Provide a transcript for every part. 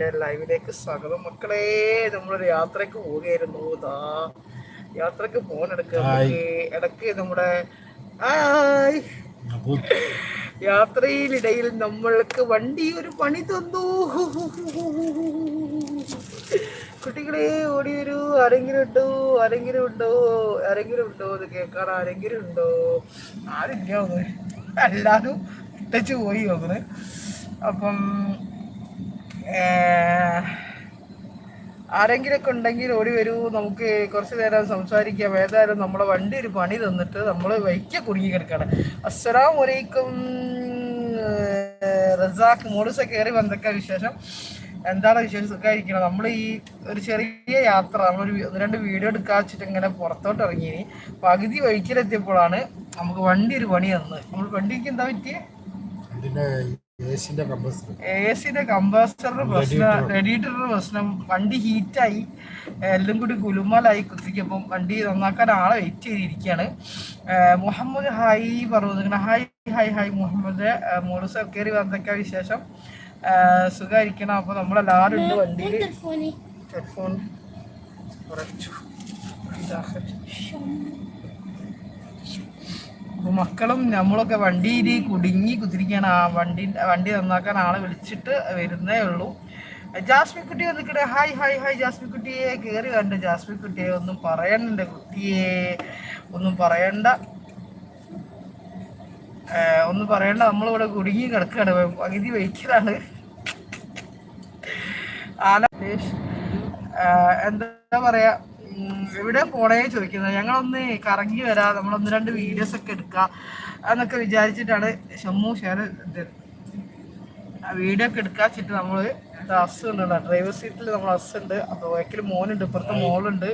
ലൈവിലേക്ക് സ്വാഗതം. മക്കളെ നമ്മളൊരു യാത്രയ്ക്ക് പോവുകയായിരുന്നു. ദാ യാത്രയ്ക്ക് നമുക്ക് ഇടയ്ക്ക് നമ്മുടെ യാത്രയിലിടയിൽ നമ്മൾക്ക് വണ്ടി ഒരു പണി തന്നു. കുട്ടികളെ ഓടി വരൂ ആരെങ്കിലും ഉണ്ടോ? ആരെങ്കിലും ഉണ്ടോ? ആരെങ്കിലും ഉണ്ടോ എന്ന് കേൾക്കാൻ ആരെങ്കിലും ഉണ്ടോ? ആരില്ല ഒന്ന് എല്ലാവരും ഇട്ടച്ചു പോയി ഒന്ന് അപ്പം ആരെങ്കിലൊക്കെ ഉണ്ടെങ്കിൽ ഓടി വരൂ. നമുക്ക് കുറച്ച് നേരം സംസാരിക്കാം. ഏതായാലും നമ്മളെ വണ്ടി ഒരു പണി തന്നിട്ട് നമ്മൾ വൈക്ക കുടുങ്ങി കിടക്കാണ്. അസ്സലാം വലൈക്കും റസാഖ് മോഡിസ കയറി വന്നൊക്കെ വിശേഷം. എന്താണ് വിശേഷം? സുഖമായിരിക്കണം? നമ്മൾ ഈ ഒരു ചെറിയ യാത്ര നമ്മളൊരു ഒന്ന് രണ്ട് വീഡിയോ എടുക്കാൻ വെച്ചിട്ട് ഇങ്ങനെ പുറത്തോട്ട് ഇറങ്ങി പകുതി വഴിക്കിലെത്തിയപ്പോഴാണ് നമുക്ക് വണ്ടി ഒരു പണി തന്നത് നമ്മൾ വണ്ടിക്ക് എന്താ പറ്റിയേ? അതിന്റെ ഏസിന്റെ കമ്പസ്റ്റർ. എ സിന്റെ കമ്പാസ്റ്ററിന്റെ പ്രശ്നം റേഡിയേറ്ററിന് പ്രശ്നം. വണ്ടി ഹീറ്റായി എല്ലാം കൂടി കുലുമലായി കുത്തിക്കപ്പം വണ്ടി നന്നാക്കാൻ ആളെ വെയിറ്റ് ചെയ്തിരിക്കുകയാണ്. മുഹമ്മദ് ഹായ് പറഞ്ഞു ഹായ് ഹായ് ഹായ് മുഹമ്മദ്. മോൾ കയറി വന്നൊക്കെ വിശേഷം. സുഖമായിരിക്കണം. അപ്പൊ നമ്മളെല്ലാവരും ഉണ്ട് വണ്ടിയിൽ ഹെഡ്ഫോൺ കുറച്ചു. മക്കളും നമ്മളൊക്കെ വണ്ടിയിൽ കുടുങ്ങി കുത്തിരിക്കുകയാണ് ആ വണ്ടി വണ്ടി നന്നാക്കാൻ ആളെ വിളിച്ചിട്ട് വരുന്നേ ഉള്ളൂ. ജാസ്മി കുട്ടിയെ നിൽക്കട്ടെ. ഹായ് ഹായ് ഹായ് ജാസ്മി കുട്ടിയെ. കയറി കണ്ട് ജാസ്മി കുട്ടിയെ. ഒന്നും പറയണ്ട കുട്ടിയെ. ഒന്നും പറയണ്ട. ഒന്നും പറയണ്ട. നമ്മളിവിടെ കുടുങ്ങി കിടക്കുകയാണ് പകുതി വഹിക്കലാണ്. ആല എന്താ പറയാ? എവിടെ പോണേ ചോദിക്കുന്നത്. ഞങ്ങളൊന്ന് കറങ്ങി വരാം നമ്മളൊന്ന് രണ്ട് വീഡിയോസ് ഒക്കെ എടുക്കാം എന്നൊക്കെ വിചാരിച്ചിട്ടാണ് ഷമ്മു ഷേർ വീഡിയോ ഒക്കെ എടുക്കാൻ വെച്ചിട്ട് നമ്മൾ അസ് ഉണ്ട് ഡ്രൈവർ സീറ്റിൽ നമ്മൾ അസ് ഉണ്ട് അപ്പോൾ ബാക്കിൽ മോനുണ്ട്. ഇപ്പുറത്ത് മോളുണ്ട്.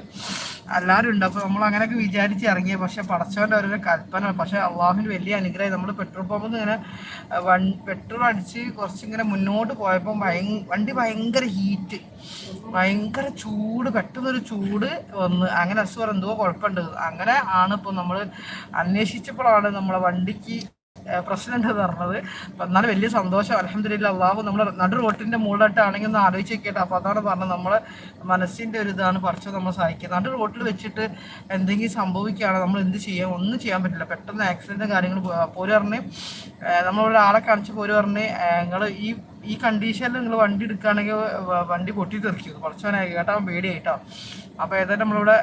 എല്ലാവരും ഉണ്ട്. അപ്പോൾ നമ്മൾ അങ്ങനെയൊക്കെ വിചാരിച്ച് ഇറങ്ങിയത് പക്ഷെ പടച്ചവന്റെ ഒരു കൽപ്പന. പക്ഷേ അള്ളാഹുവിന് വലിയ അനുഗ്രഹം നമ്മൾ പെട്രോൾ പമ്പിൽ നിന്ന് ഇങ്ങനെ വൺ പെട്രോൾ അടിച്ച് കുറച്ചിങ്ങനെ മുന്നോട്ട് പോയപ്പോൾ വണ്ടി ഭയങ്കര ഹീറ്റ് ഭയങ്കര ചൂട്. പെട്ടെന്നൊരു ചൂട് വന്ന്. അങ്ങനെ അസുഖം എന്തോ കുഴപ്പമുണ്ട്. അങ്ങനെ ആണ് ഇപ്പോൾ നമ്മൾ അന്വേഷിച്ചപ്പോഴാണ് നമ്മളെ വണ്ടിക്ക് പ്രശ്നമുണ്ട് എന്ന് പറഞ്ഞത്. അപ്പം എന്നാലും വലിയ സന്തോഷം. അലഹമ്മദില്ല അള്ളാഹു നമ്മുടെ നടു റോട്ടിന്റെ മുകളിലായിട്ടാണെങ്കിൽ ഒന്ന് ആലോചിച്ച് നോക്കിയിട്ട് അപ്പോൾ അതാണ് പറഞ്ഞത്. നമ്മളെ മനസ്സിന്റെ ഒരു ഇതാണ് പറിച്ചു നമ്മൾ സഹായിക്കുക നടു റോട്ടിൽ വെച്ചിട്ട് എന്തെങ്കിലും സംഭവിക്കുകയാണ് നമ്മൾ എന്ത് ചെയ്യാം? ഒന്നും ചെയ്യാൻ പറ്റില്ല. പെട്ടെന്ന് ആക്സിഡന്റ് കാര്യങ്ങൾ പോര് പറഞ്ഞ് നമ്മൾ ആളെ കാണിച്ച് പോര് പറഞ്ഞ് നിങ്ങൾ ഈ ഈ കണ്ടീഷനിൽ നിങ്ങൾ വണ്ടി എടുക്കുകയാണെങ്കിൽ വണ്ടി പൊട്ടി തെറിക്കും കുറച്ചവനായി കേട്ടോ പേടിയായിട്ടോ. അപ്പോൾ ഏതായാലും നമ്മളിവിടെ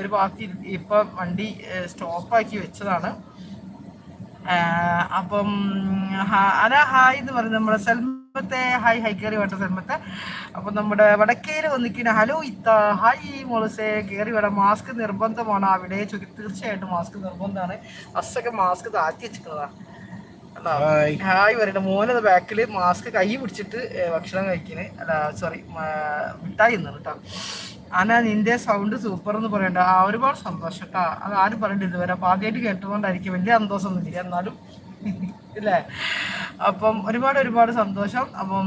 ഒരു ഭാഗത്ത് ഇപ്പം വണ്ടി സ്റ്റോപ്പാക്കി വെച്ചതാണ്. അപ്പം അത് ഹായ് എന്ന് പറയുന്നത് നമ്മുടെ സെൽമത്തെ ഹായ് ഹൈ കയറി വേണ്ട സെൽമത്തെ. അപ്പം നമ്മുടെ വടക്കേര് വന്നിരിക്കുന്ന ഹലോ ഇത്ത ഹായ് മോളസെ കയറി വേണം മാസ്ക് നിർബന്ധമാണ്. അവിടെ ചോദിക്കും തീർച്ചയായിട്ടും മാസ്ക് നിർബന്ധമാണ്. ബസ്സൊക്കെ മാസ്ക് താത്തി വെച്ചിട്ടുള്ളതാ അല്ല ഹായ്. വരണ്ട മോനെ മോനത് ബാക്കിൽ മാസ്ക് കൈ പിടിച്ചിട്ട് ഭക്ഷണം കഴിക്കണേ. അല്ല സോറി മിഠായി തിന്നാണ് കേട്ടോ ആന നിന്റെ സൗണ്ട് സൂപ്പർ എന്ന് പറയണ്ട. ആ ഒരുപാട് സന്തോഷം കേട്ടോ അത് ആരും പറയണ്ട ഇതുവരെ അപ്പൊ ആദ്യമായിട്ട് കേട്ടതുകൊണ്ടായിരിക്കും വലിയ സന്തോഷം ഒന്നും ഇല്ല എന്നാലും ഇല്ലേ? അപ്പം ഒരുപാട് ഒരുപാട് സന്തോഷം. അപ്പം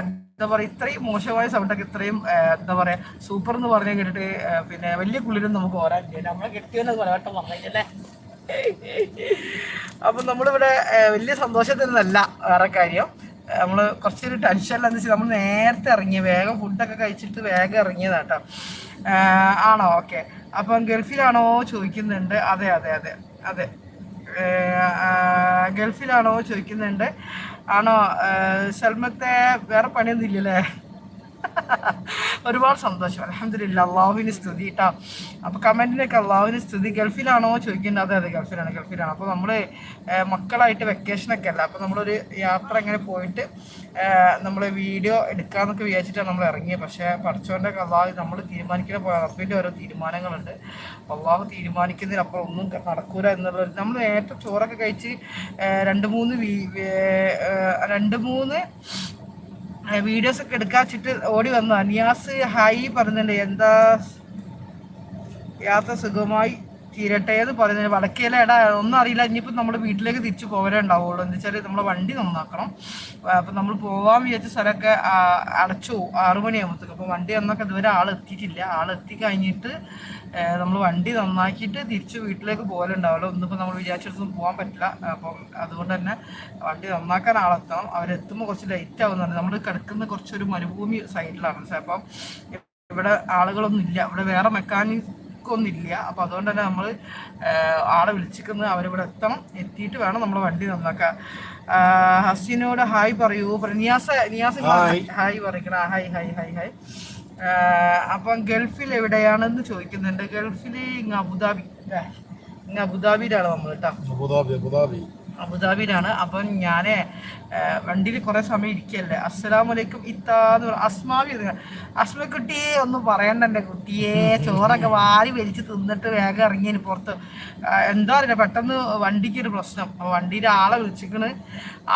എന്താ പറയാ ഇത്രയും മോശമായ സൗണ്ടൊക്കെ ഇത്രയും എന്താ പറയാ സൂപ്പർ എന്ന് പറഞ്ഞ കേട്ടിട്ട് പിന്നെ വലിയ കുളിരും നമുക്ക് ഓരാൻ ചെയ്യാം നമ്മളെ കെട്ടിയെന്ന് പലവട്ടം പറഞ്ഞല്ലേ അപ്പം നമ്മളിവിടെ വലിയ സന്തോഷത്തിനല്ല വേറെ കാര്യം. ഏഹ്, നമ്മൾ കുറച്ചൊരു ടെൻഷനിലെന്ന് വെച്ചാൽ നമ്മൾ നേരത്തെ ഇറങ്ങിയ വേഗം ഫുഡൊക്കെ കഴിച്ചിട്ട് വേഗം ഇറങ്ങിയതാട്ടോ. ആണോ? ഓക്കെ അപ്പം ഗൾഫിലാണോ ചോദിക്കുന്നുണ്ട്. അതെ അതെ അതെ അതെ. ഗൾഫിലാണോ ചോദിക്കുന്നുണ്ട്. ആണോ? സൽമത്തെ വേറെ പണിയൊന്നും ഇല്ലല്ലേ? ഒരുപാട് സന്തോഷം. അലഹമില്ല അള്ളാഹുവിന് സ്തുതി കേട്ടോ അപ്പൊ കമന്റിനൊക്കെ അള്ളാഹുവിന് സ്തുതി. ഗൾഫിലാണോ? ചോദിക്കുന്നത് അതെ അതെ ഗൾഫിലാണ് ഗൾഫിലാണ്. അപ്പൊ നമ്മൾ മക്കളായിട്ട് മക്കളായിട്ട് വെക്കേഷനൊക്കെ അല്ല? അപ്പൊ നമ്മളൊരു യാത്ര ഇങ്ങനെ പോയിട്ട് നമ്മൾ വീഡിയോ എടുക്കാന്നൊക്കെ വിചാരിച്ചിട്ടാണ് നമ്മൾ ഇറങ്ങിയത് പക്ഷെ പഠിച്ചവന്റെ അള്ളാഹു നമ്മൾ തീരുമാനിക്കുന്ന റബ്ബിന്റെ ഓരോ തീരുമാനങ്ങളുണ്ട്. അള്ളാഹു തീരുമാനിക്കുന്നതിനപ്പുറം ഒന്നും നടക്കൂല എന്നുള്ള നമ്മൾ നേരത്തെ ചോറൊക്കെ കഴിച്ച് രണ്ട് മൂന്ന് രണ്ട് മൂന്ന് വീഡിയോസ് ഒക്കെ എടുക്കാൻ ചുറ്റി ഓടി വന്നു അനിയാസ് ഹായ് പറഞ്ഞിട്ടുണ്ട് എന്താ യാത്ര സുഖമായി? എന്ന് പറയുന്നത്? വടക്കേല എടാ ഒന്നും അറിയില്ല. ഇനിയിപ്പോൾ നമ്മുടെ വീട്ടിലേക്ക് തിരിച്ചു പോകാനേ ഉണ്ടാവുള്ളൂ. എന്ന് വെച്ചാൽ നമ്മളെ വണ്ടി നന്നാക്കണം. അപ്പം നമ്മൾ പോകാൻ വിചാരിച്ച സ്ഥലമൊക്കെ അടച്ചു ആറു മണിയാകുമ്പോഴത്തേക്ക് അപ്പോൾ വണ്ടി നന്നാക്കാൻ ഇതുവരെ ആൾ എത്തി കഴിഞ്ഞിട്ട് നമ്മൾ വണ്ടി നന്നാക്കിയിട്ട് തിരിച്ച് വീട്ടിലേക്ക് പോകലുണ്ടാവുള്ളൂ ഒന്നിപ്പോൾ നമ്മൾ വിചാരിച്ചിടത്തൊന്നും പോകാൻ പറ്റില്ല. അപ്പം അതുകൊണ്ട് തന്നെ വണ്ടി നന്നാക്കാൻ ആളെത്തണം. അവരെത്തുമ്പോൾ കുറച്ച് ലൈറ്റ് ആവുന്നുണ്ട് നമ്മൾ കിടക്കുന്ന കുറച്ചൊരു മരുഭൂമി സൈഡിലാണ്? അപ്പം ഇവിടെ ആളുകളൊന്നും ഇല്ല ഇവിടെ വേറെ മെക്കാനിക് ഒന്നും ഇല്ല അപ്പൊ അതുകൊണ്ട് തന്നെ നമ്മൾ ആളെ വിളിച്ചിരിക്കുന്നത് അവരിവിടെ എത്തണം. എത്തിയിട്ട് വേണം നമ്മൾ വണ്ടി നന്നാക്കാൻ. ഹസിനോട് ഹായ് പറയൂ. നിയാസ നിയാസ ഹായ്. പറയിക്കണ ഹായ് ഹായ് ഹായ് ഹായ് അപ്പം ഗൾഫിൽ എവിടെയാണെന്ന് ചോദിക്കുന്നുണ്ട്. ഗൾഫിൽ ഇങ്ങ് അബുദാബി ഇങ്ങ് അബുദാബിയിലാണ് നമ്മൾ കേട്ടോ അബുദാബി അബുദാബി. അബുദാബിയിലാണ്. അപ്പം ഞാൻ വണ്ടിയിൽ കുറേ സമയം ഇരിക്കല്ലേ? അസ്സലാമലൈക്കും ഇത്താന്ന് അസ്മാവി അസ്മ കുട്ടിയെ ഒന്ന് പറയണ്ട എന്റെ കുട്ടിയെ. ചോറൊക്കെ വാരി വലിച്ച് തിന്നിട്ട് വേഗം ഇറങ്ങിയതിന് പുറത്ത്. എന്താ അറിയില്ല പെട്ടെന്ന് വണ്ടിക്കൊരു പ്രശ്നം. അപ്പോൾ വണ്ടിയിൽ ആളെ വിളിച്ചിക്കണ്.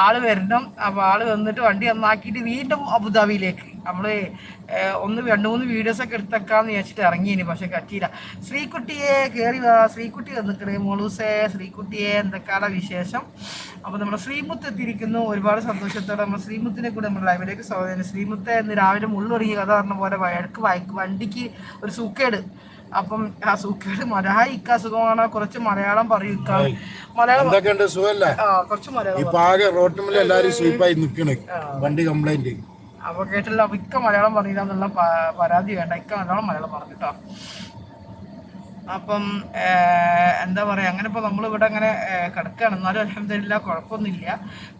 ആൾ വരണം. അപ്പോൾ ആൾ വന്നിട്ട് വണ്ടി നന്നാക്കിയിട്ട് വീണ്ടും അബുദാബിയിലേക്ക്. നമ്മൾ ഒന്ന് രണ്ട് മൂന്ന് വീഡിയോസ് ഒക്കെ എടുത്തേക്കാന്ന് വിചാരിച്ചിട്ട് ഇറങ്ങിയിനി പക്ഷെ പറ്റിയില്ല. ശ്രീകുട്ടിയെ കേറി വാ ശ്രീകുട്ടി വന്നിക്കണേ. മോളൂസേ ശ്രീകുട്ടിയെ എന്തൊക്കെയാണ് വിശേഷം? അപ്പോൾ നമ്മുടെ ശ്രീമുത്ത് എത്തിയിരിക്കുന്നു. ഒരുപാട് സന്തോഷത്തോടെ നമ്മൾ ശ്രീമുത്തിനെ കൂടെ നമ്മൾ ലൈവിലേക്ക് സ്വാഗതം. ശ്രീമുത്ത് എന്ന് രാവിലെ മുള്ളൊരുങ്ങിയ കഥ പറഞ്ഞ പോലെ വഴക്ക് വണ്ടിക്ക് ഒരു സൂക്കേട്. അപ്പം ആ സൂക്കേട് മലയാള ഇക്ക സുഖമാണ്? കുറച്ച് മലയാളം പറയൂ ഇക്ക. മലയാളം എന്തൊക്കെയുണ്ട്? കുറച്ച് മലയാളം സ്വീപ്പായി വണ്ടി കംപ്ലൈന്റ് അപ്പൊ കേട്ടില്ല അപ്പൊ ഇക്ക മലയാളം പറഞ്ഞില്ല പരാതി വേണ്ട. ഇക്ക നല്ലോണം മലയാളം പറഞ്ഞിട്ടോ. അപ്പം എന്താ പറയാ അങ്ങനെ ഇപ്പൊ നമ്മൾ ഇവിടെ അങ്ങനെ കിടക്കുകയാണ് എന്നാലും അലഹമില്ല കുഴപ്പമൊന്നുമില്ല.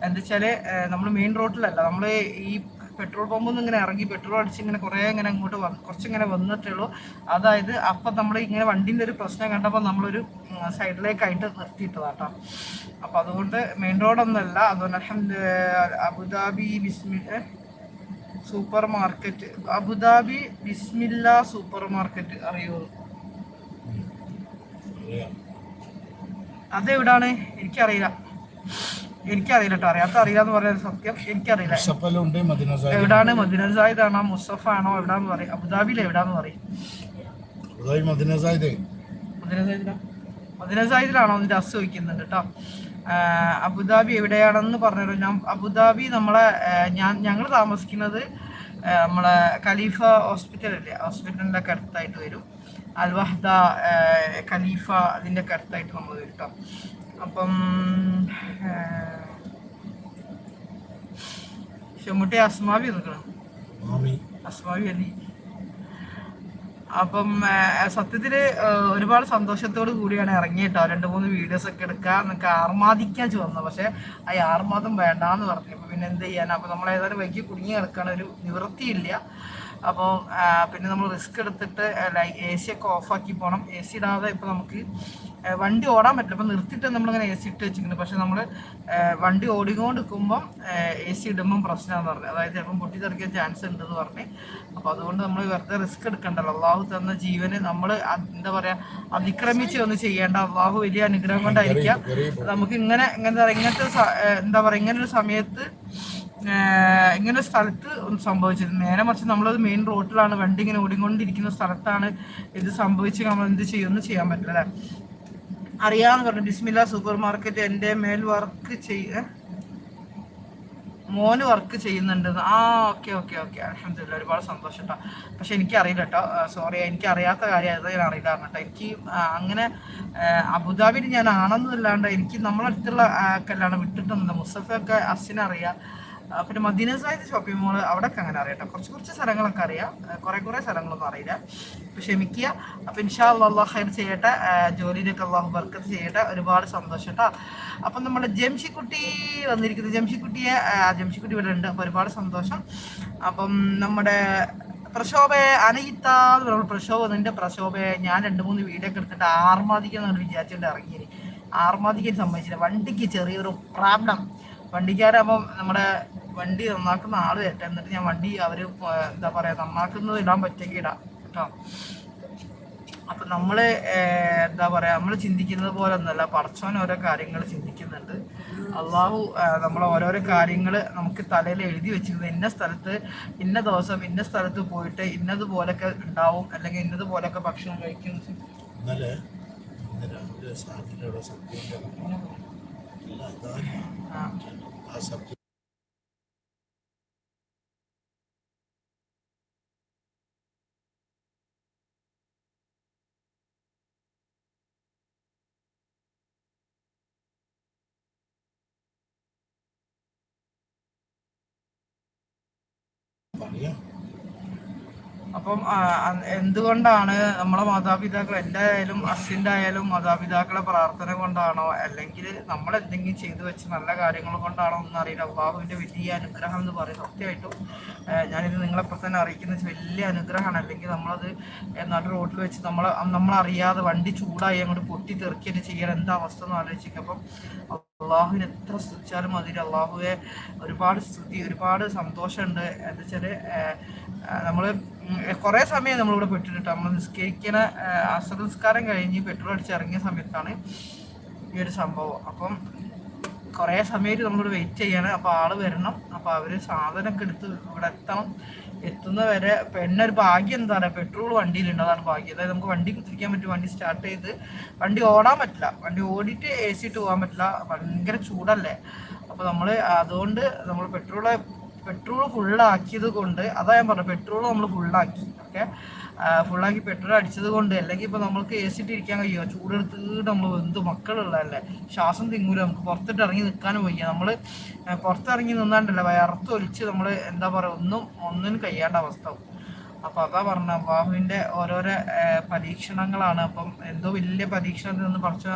എന്താ വെച്ചാൽ നമ്മൾ മെയിൻ റോഡിലല്ല നമ്മൾ ഈ പെട്രോൾ പമ്പിൽ നിന്ന് ഇങ്ങനെ ഇറങ്ങി പെട്രോൾ അടിച്ച് ഇങ്ങനെ കുറേ ഇങ്ങനെ അങ്ങോട്ട് കുറച്ചിങ്ങനെ വന്നിട്ടുള്ളൂ അതായത് അപ്പം നമ്മൾ ഇങ്ങനെ വണ്ടീന്റെ ഒരു പ്രശ്നം കണ്ടപ്പോൾ നമ്മളൊരു സൈഡിലേക്കായിട്ട് നിർത്തിയിട്ടതാട്ടോ. അപ്പം അതുകൊണ്ട് മെയിൻ റോഡൊന്നുമല്ല അതുകൊണ്ട് Abu Dhabi Bismi? Supermarket Abu Dhabi Bismilla supermarket അറിയോ. അതെവിടാണ്? എനിക്കറിയില്ല. എനിക്കറിയില്ല കേട്ടോ. അറിയാത്ത അറിയാന്ന് എന്ന് പറയുന്നത് സത്യം. എനിക്കറിയില്ല. എവിടാണ് മദിന സായിദ് ആണോ? മുസഫ ആണോ എവിടാന്ന് പറയും? അബുദാബിയിൽ എവിടാന്ന് പറയും? മദിന സാഹിദ് മദിന സായിദിലാ. മദിന സായിദിലാണോ? അതിന്റെ അസ് വയ്ക്കുന്നുണ്ട് കേട്ടോ. അബുദാബി എവിടെയാണെന്ന് പറഞ്ഞു ഞാൻ അബുദാബി നമ്മളെ ഞാൻ ഞങ്ങൾ താമസിക്കുന്നത് നമ്മളെ ഖലീഫ ഹോസ്പിറ്റൽ അല്ലേ? ഹോസ്പിറ്റലിന്റെ ഒക്കെ അടുത്തായിട്ട് വരും. അൽവഹദ ഖലീഫ അതിന്റെ ഒക്കെ അടുത്തായിട്ട് നമ്മൾ വരും കേട്ടോ അപ്പം ചെമ്മുട്ടി അസ്മാബി നിൽക്കണം. അസ്മാബി അസ്മാവി അലി അപ്പം സത്യത്തിൽ ഒരുപാട് സന്തോഷത്തോട് കൂടിയാണ് ഇറങ്ങിയിട്ടോ. രണ്ട് മൂന്ന് വീഡിയോസ് ഒക്കെ എടുക്കുക എന്നൊക്കെ ആർമാദിക്കാൻ വന്നത് പക്ഷെ ആ ആർമാദം വേണ്ടാന്ന് പറഞ്ഞു. അപ്പം പിന്നെ എന്ത് ചെയ്യാൻ അപ്പോൾ നമ്മൾ ഏതായാലും വൈകി കുടുങ്ങി കിടക്കണ. ഒരു നിവൃത്തിയില്ല. അപ്പോൾ പിന്നെ നമ്മൾ റിസ്ക് എടുത്തിട്ട് ലൈ എ സി ഒക്കെ ഓഫാക്കി പോകണം എ സി ഇടാതെ ഇപ്പം നമുക്ക് വണ്ടി ഓടാൻ പറ്റില്ല. അപ്പം നിർത്തിയിട്ട് നമ്മളിങ്ങനെ എ സി ഇട്ട് വെച്ചിരിക്കുന്നു. പക്ഷെ നമ്മൾ വണ്ടി ഓടിക്കൊണ്ട് നിൽക്കുമ്പം എ സി ഇടുമ്പം പ്രശ്നമാണെന്ന് പറഞ്ഞു. അതായത് ചിലപ്പം പൊട്ടിത്തെറിക്കാൻ ചാൻസ് ഉണ്ടെന്ന് പറഞ്ഞു. അപ്പോൾ അതുകൊണ്ട് നമ്മൾ വെറുതെ റിസ്ക് എടുക്കണ്ടല്ലോ. അള്ളാഹു തന്ന ജീവന് നമ്മൾ എന്താ പറയുക അതിക്രമിച്ച് ഒന്നും ചെയ്യേണ്ട. അള്ളാഹു വലിയ അനുഗ്രഹം കൊണ്ടായിരിക്കാം. നമുക്ക് ഇങ്ങനെ ഇങ്ങനെ ഇങ്ങനത്തെ എന്താ പറയുക ഇങ്ങനൊരു സമയത്ത് ഇങ്ങനെ സ്ഥലത്ത് സംഭവിച്ചത് നേരെ മറിച്ച് നമ്മളത് മെയിൻ റോഡിലാണ് വണ്ടി ഇങ്ങനെ ഓടിക്കൊണ്ടിരിക്കുന്ന സ്ഥലത്താണ് ഇത് സംഭവിച്ച് നമ്മൾ എന്ത് ചെയ്യുമെന്ന് ചെയ്യാൻ പറ്റില്ല അല്ലേ അറിയാന്ന് പറഞ്ഞു. ബിസ്മില്ല സൂപ്പർ മാർക്കറ്റ് എന്റെ മേൽ വർക്ക് ചെയ്യ മോന് വർക്ക് ചെയ്യുന്നുണ്ട്. ആ ഓക്കെ ഓക്കെ ഓക്കെ അലഹമില്ല ഒരുപാട് സന്തോഷം കേട്ടോ പക്ഷെ എനിക്ക് അറിയില്ല കേട്ടോ സോറി എനിക്ക് അറിയാത്ത കാര്യം ഞാൻ അറിയില്ല കേട്ടോ എനിക്ക് അങ്ങനെ അബുദാബിയിൽ ഞാൻ ആണെന്നില്ലാണ്ട് എനിക്ക് നമ്മളടുത്തുള്ള കല്ലാണ് വിട്ടിട്ടുണ്ട് മുസഫൊക്കെ അസിനറിയാം. പിന്നെ മദീന സാഹിദ് ഷോപ്പിംഗ് മോൾ അവിടെയൊക്കെ അങ്ങനെ അറിയാം കുറച്ച് കുറച്ച് സ്ഥലങ്ങളൊക്കെ അറിയാം. കുറെ കുറെ സ്ഥലങ്ങളൊന്നും അറിയില്ല. ക്ഷമിക്കുക. അപ്പൊ ഇൻഷാ അള്ളാഹ് ചെയ്യട്ടെ. ജോലിയിലൊക്കെ അള്ളാഹു ബർക്കത്ത് ചെയ്യട്ടെ. ഒരുപാട് സന്തോഷം കേട്ടോ. അപ്പൊ നമ്മുടെ ജംഷിക്കുട്ടി വന്നിരിക്കുന്നത് ജംഷിക്കുട്ടിയെ ജംഷിക്കുട്ടി ഇവിടെ ഉണ്ട്. അപ്പൊ ഒരുപാട് സന്തോഷം. അപ്പം നമ്മുടെ പ്രശോഭയെ അനയിത്താന്ന് പറയുമ്പോൾ പ്രശോഭ നിന്റെ പ്രശോഭയെ ഞാൻ രണ്ട് മൂന്ന് വീഡിയോ ഒക്കെ എടുത്തിട്ട് ആർമാദിക്കുന്ന വിചാരിച്ചുകൊണ്ട് ഇറങ്ങി ആർമാദിക്കാൻ സമ്മതിച്ചില്ല. വണ്ടിക്ക് ചെറിയൊരു പ്രാബ്ലം. വണ്ടിക്കാരാകുമ്പോൾ നമ്മുടെ വണ്ടി നന്നാക്കുന്ന ആൾ വരട്ടെ എന്നിട്ട് ഞാൻ വണ്ടി അവർ എന്താ പറയാ നന്നാക്കുന്നത് ഇടാൻ പറ്റുമെങ്കിൽ ഇടാം കേട്ടോ. അപ്പൊ നമ്മൾ എന്താ പറയാ നമ്മൾ ചിന്തിക്കുന്നത് പോലെ ഒന്നല്ല പടച്ചോൻ ഓരോ കാര്യങ്ങൾ ചിന്തിക്കുന്നുണ്ട്. അള്ളാഹു നമ്മളെ ഓരോരോ കാര്യങ്ങൾ നമുക്ക് തലയിൽ എഴുതി വെച്ചിരുന്നത് ഇന്ന സ്ഥലത്ത് ഇന്ന ദിവസം ഇന്ന സ്ഥലത്ത് പോയിട്ട് ഇന്നതുപോലൊക്കെ ഉണ്ടാവും. അല്ലെങ്കിൽ ഇന്നതുപോലൊക്കെ ഭക്ഷണം കഴിക്കും. ഇന്നലെ രാവിലെ സത്യം ആ. ആ സത്യം അപ്പം എന്തുകൊണ്ടാണ് നമ്മളെ മാതാപിതാക്കൾ എന്റെ ആയാലും അസിന്റെ ആയാലും മാതാപിതാക്കളെ പ്രാർത്ഥന കൊണ്ടാണോ അല്ലെങ്കിൽ നമ്മൾ എന്തെങ്കിലും ചെയ്തു വെച്ച് നല്ല കാര്യങ്ങൾ കൊണ്ടാണോ എന്ന് അറിയില്ല. അള്ളാഹുവിന്റെ വലിയ അനുഗ്രഹം എന്ന് പറയും സത്യമായിട്ടും ഞാനിത് നിങ്ങളെപ്പോൾ തന്നെ അറിയിക്കുന്ന വലിയ അനുഗ്രഹമാണ്. അല്ലെങ്കിൽ നമ്മളത് നാട്ടിൽ റോഡിൽ വെച്ച് നമ്മൾ നമ്മളറിയാതെ വണ്ടി ചൂടായി അങ്ങോട്ട് പൊട്ടി തെറിക്കുകയൊക്കെ ചെയ്യാൻ എന്താ അവസ്ഥ എന്ന് ആലോചിക്കുക. അപ്പം അള്ളാഹുവിന് എത്ര സ്തുതിച്ചാലും അതിൽ അള്ളാഹുവെ ഒരുപാട് സ്തുതി ഒരുപാട് സന്തോഷമുണ്ട്. എന്താ വെച്ചാൽ നമ്മൾ കുറേ സമയം നമ്മളിവിടെ പെട്ടിട്ട് നമ്മൾ നിസ്കരിക്കണ അസർ നിസ്കാരം കഴിഞ്ഞ് പെട്രോൾ അടിച്ച് ഇറങ്ങിയ സമയത്താണ് ഈ ഒരു സംഭവം. അപ്പം കുറേ സമയത്ത് നമ്മളിവിടെ വെയിറ്റ് ചെയ്യാണ്. അപ്പോൾ ആൾ വരണം. അപ്പോൾ അവർ സാധനമൊക്കെ എടുത്ത് ഇവിടെ എത്തണം. എത്തുന്നവരെ പിന്നെ ഒരു ഭാഗ്യം എന്താ പറയുക പെട്രോൾ വണ്ടിയിലുണ്ട്. അതാണ് ഭാഗ്യം. അതായത് നമുക്ക് വണ്ടി കുത്തിരിക്കാൻ പറ്റും വണ്ടി സ്റ്റാർട്ട് ചെയ്ത് വണ്ടി ഓടാൻ പറ്റില്ല. വണ്ടി ഓടിയിട്ട് എ സി ഇട്ട് പോകാൻ പറ്റില്ല. ഭയങ്കര ചൂടല്ലേ? അപ്പോൾ നമ്മൾ അതുകൊണ്ട് നമ്മൾ പെട്രോൾ പെട്രോൾ ഫുള്ളാക്കിയത് കൊണ്ട് അതാ ഞാൻ പറഞ്ഞത് പെട്രോൾ നമ്മൾ ഫുള്ളാക്കി ഓക്കെ? ഫുള്ളാക്കി പെട്രോൾ അടിച്ചത് കൊണ്ട് അല്ലെങ്കിൽ ഇപ്പോൾ നമ്മൾക്ക് എ സി ഇട്ട് ഇരിക്കാൻ കഴിയുമോ? ചൂടെടുത്തിട്ട് നമ്മൾ എന്ത് മക്കളുള്ളതല്ലേ? ശ്വാസം തിങ്ങൂല നമുക്ക്. പുറത്തിട്ട് ഇറങ്ങി നിൽക്കാനും വയ്യ. നമ്മൾ പുറത്തിറങ്ങി നിന്നാണ്ടല്ല വയർത്ത് ഒലിച്ച് നമ്മൾ എന്താ പറയുക ഒന്നും ഒന്നിനും കഴിയാണ്ട അവസ്ഥ. അപ്പോൾ അതാ പറഞ്ഞ ബാഹുവിന്റെ ഓരോരോ പരീക്ഷണങ്ങളാണ്. അപ്പം എന്തോ വലിയ പരീക്ഷണത്തിൽ നിന്ന് പഠിച്ചു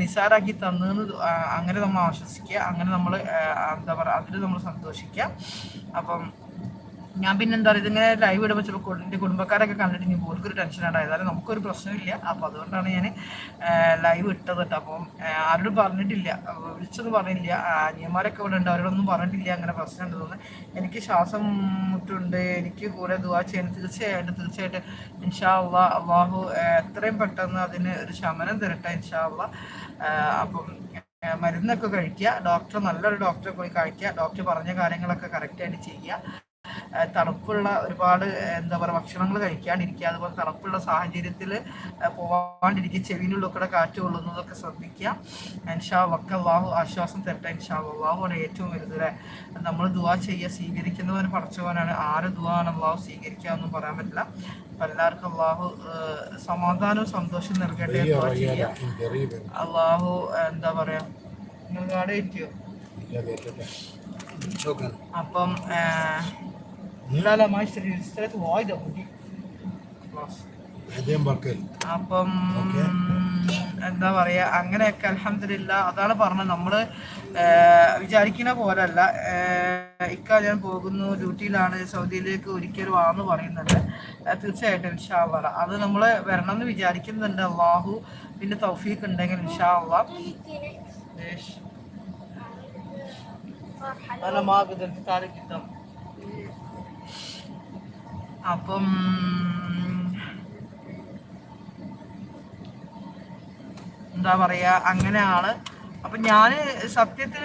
നിസ്സാരാക്കി തന്നെന്ന് അങ്ങനെ നമ്മൾ ആശ്വസിക്കുക. അങ്ങനെ നമ്മൾ എന്താ പറയുക അതിൽ നമ്മൾ സന്തോഷിക്കുക. അപ്പം ഞാൻ പിന്നെ എന്താ പറയുക ഇതിങ്ങനെ ലൈവ് ഇടുമ്പോൾ ചിലപ്പോൾ എന്റെ കുടുംബക്കാരൊക്കെ കണ്ടിട്ട് ഇനി ഓർക്കൊരു ടെൻഷൻ ഉണ്ടായതായാലും നമുക്കൊരു പ്രശ്നമില്ല. അപ്പോൾ അതുകൊണ്ടാണ് ഞാൻ ലൈവ് ഇട്ടത് കേട്ടോ അപ്പം ആരോടും പറഞ്ഞിട്ടില്ല. വിളിച്ചൊന്നും പറഞ്ഞില്ല. അനിയന്മാരൊക്കെ ഇവിടെ ഉണ്ട്. അവരോടൊന്നും പറഞ്ഞിട്ടില്ല. അങ്ങനെ പ്രശ്നം ഉണ്ടെന്ന് എനിക്ക് ശ്വാസം മുട്ടുണ്ട്. എനിക്ക് കൂടെ ദുവാ ചെയ്യാൻ തീർച്ചയായിട്ടും തീർച്ചയായിട്ടും. ഇൻഷാ അള്ളാ അള്ളാഹു എത്രയും പെട്ടെന്ന് അതിന് ഒരു ശമനം തരട്ടെ ഇൻഷാ അള്ളാ അപ്പം മരുന്നൊക്കെ കഴിക്കുക. ഡോക്ടർ നല്ലൊരു ഡോക്ടറെ പോയി കഴിക്കുക ഡോക്ടർ പറഞ്ഞ കാര്യങ്ങളൊക്കെ കറക്റ്റായിട്ട് ചെയ്യുക. തണുപ്പുള്ള ഒരുപാട് എന്താ പറയുക ഭക്ഷണങ്ങൾ കഴിക്കാണ്ടിരിക്കുക അതുപോലെ തണുപ്പുള്ള സാഹചര്യത്തിൽ പോവാണ്ടിരിക്കുക ചെവിനുള്ള കൂടെ കാറ്റ് കൊള്ളുന്നതൊക്കെ ശ്രദ്ധിക്കുക. ഇൻഷാ വക്ക അള്ളാഹു ആശ്വാസം തരട്ടെ ഇൻഷാ അള്ളാഹുവാണ് ഏറ്റവും വലുത് നമ്മൾ ദുവാ ചെയ്യുക സ്വീകരിക്കുന്നവന് പഠിച്ചവനാണ് ആര് ദുവാണ് അള്ളാഹു സ്വീകരിക്കുക എന്നും പറയാൻ പറ്റില്ല. അപ്പം എല്ലാവർക്കും അള്ളാഹു സമാധാനവും സന്തോഷവും നൽകട്ടെ ചെയ്യുക. അള്ളാഹു എന്താ പറയാ നിങ്ങൾ കാട് അപ്പം لا لا ما يشتري اشتريت وايد ابو دي خلاص ആദ്യം പറക്കൽ അപ്പം Okay. എന്താ പറയാ അങ്ങനെയൊക്കെ അലഹമില്ല അതാണ് പറഞ്ഞത് നമ്മള് ഏഹ്, വിചാരിക്കുന്ന പോലല്ല ഏഹ്, ഇക്ക ഞാൻ പോകുന്നു ഡ്യൂട്ടിയിലാണ് സൗദിയിലേക്ക് ഒരിക്കലും വാന്ന് പറയുന്നുണ്ട് ഏഹ്, തീർച്ചയായിട്ടും ഇൻഷാ അള്ളാ അത് നമ്മൾ വരണം എന്ന് വിചാരിക്കുന്നുണ്ട് അള്ളാഹു പിന്നെ തൗഫീഖ് ഉണ്ടെങ്കിൽ ഇൻഷാ അള്ളാ ليش؟ انا ما قدرت تعالي قدام അപ്പം എന്താ പറയാ അങ്ങനെയാണ്. അപ്പം ഞാൻ സത്യത്തിൽ